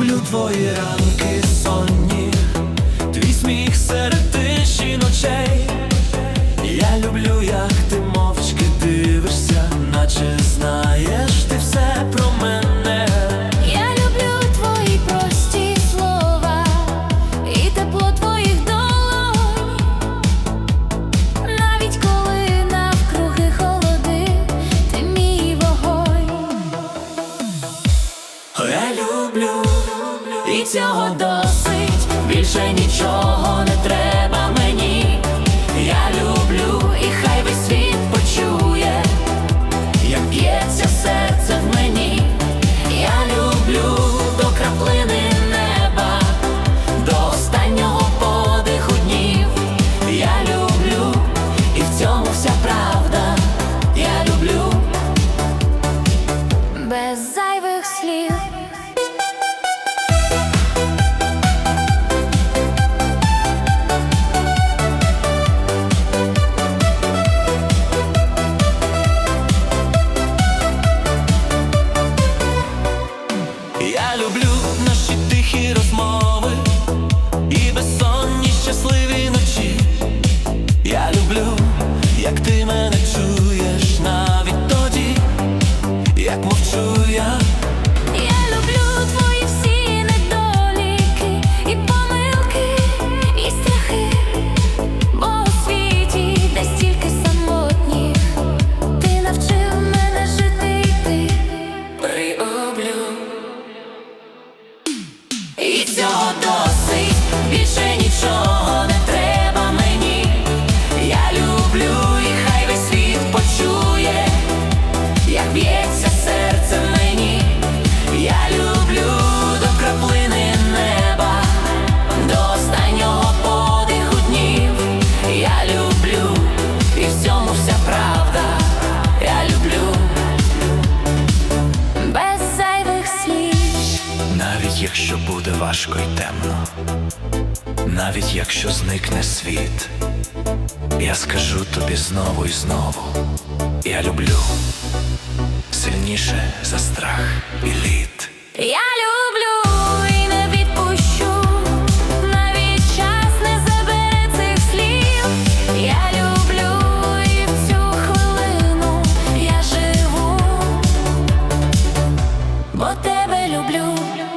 люблю твої ранки сонні. цього досить, більше нічого не треба мені. Я люблю і хай весь світ почує, як б'ється серце в мені. Я люблю до краплини неба, до останнього подиху днів. Я люблю і в цьому вся правда. Я люблю без зайвих слів. всього досить, більше нічого не. важко й темно, навіть якщо зникне світ, я скажу тобі знову і знову, я люблю сильніше за страх і лід. Я люблю. Бо тебе люблю.